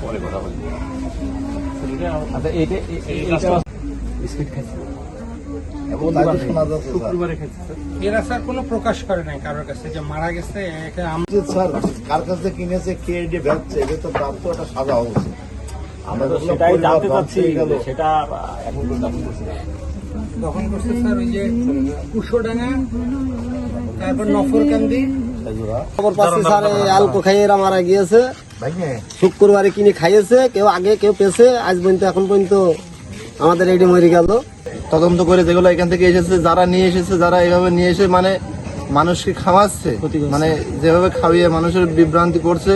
পরে কথা বলব আচ্ছা এইটা এই- এই- বিস্কিট খাইছে এবং তাই তো শোনা যাচ্ছে স্যার। শুক্রবারে খাইছে স্যার এরা স্যার কোনো প্রকাশ করে নাই কারোর কাছে যে মারা গেছে একে আম- যে স্যার কার কাছে কিনেছে কে এটি বেচছে এটা তো প্রাপ্ত একটা সাজা উচিত আমরা তো সেটাই জানতে চাচ্ছি সেটা এখন পর্যন্ত আপনি করছেন দখল করছে স্যার ওই যে কুশোডাঙ্গা তারপর নফরকান্দি। খবর পাচ্ছি স্যার এই অল্প খাইয়ে এরা মারা গিয়েছে। শুক্রবারে কিনে খাইয়েছে কেউ আগে কেউ পেছে আজ পর্যন্ত এখন পর্যন্ত আমাদের এটি মরে গেল। তদন্ত করে যেগুলো এখান থেকে এসেছে যারা নিয়ে এসেছে যারা এইভাবে নিয়ে এসে মানে মানুষকে খাওয়াচ্ছে মানে যেভাবে খাওয়িয়ে মানুষের বিভ্রান্তি করছে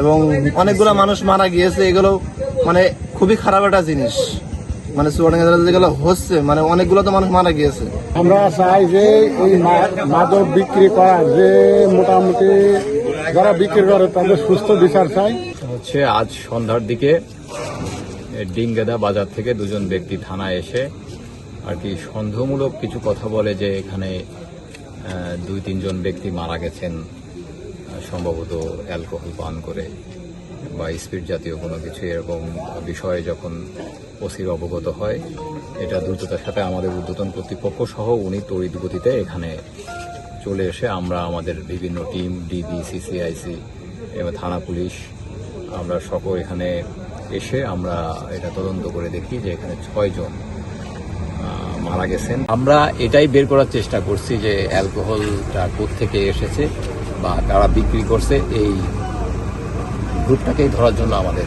এবং অনেকগুলো মানুষ মারা গিয়েছে এগুলো মানে খুবই খারাপ একটা জিনিস। মানে চুয়াডাঙ্গা যেগুলো হচ্ছে মানে অনেকগুলো তো মানুষ মারা গিয়েছে। আমরা চাই যে ওই মাদক বিক্রি করা যে মোটামুটি যারা বিক্রি করে তাদের সুস্থ বিচার চাই। হচ্ছে আজ সন্ধ্যার দিকে ডিঙ্গেদা বাজার থেকে দুজন ব্যক্তি থানায় এসে আর কি সন্দেহমূলক কিছু কথা বলে যে এখানে দুই, তিনজন ব্যক্তি মারা গেছেন সম্ভবত অ্যালকোহল পান করে বা স্পিড জাতীয় কোনো কিছু। এরকম বিষয়ে যখন ওসির অবগত হয়, এটা দ্রুততার সাথে আমাদের ঊর্ধ্বতন কর্তৃপক্ষ সহ উনি তড়িৎ গতিতে এখানে চলে এসে আমরা আমাদের বিভিন্ন টিম, ডিবি, সিসিআইসি, এবং থানা পুলিশ, আমরা সকল এখানে এসে আমরা এটা তদন্ত করে দেখি যে এখানে ছয়জন মারা গেছেন। আমরা এটাই বের করার চেষ্টা করছি যে অ্যালকোহলটা থেকে এসেছে বা কারা বিক্রি করছে, এই গ্রুপটাকেই ধরার জন্য আমাদের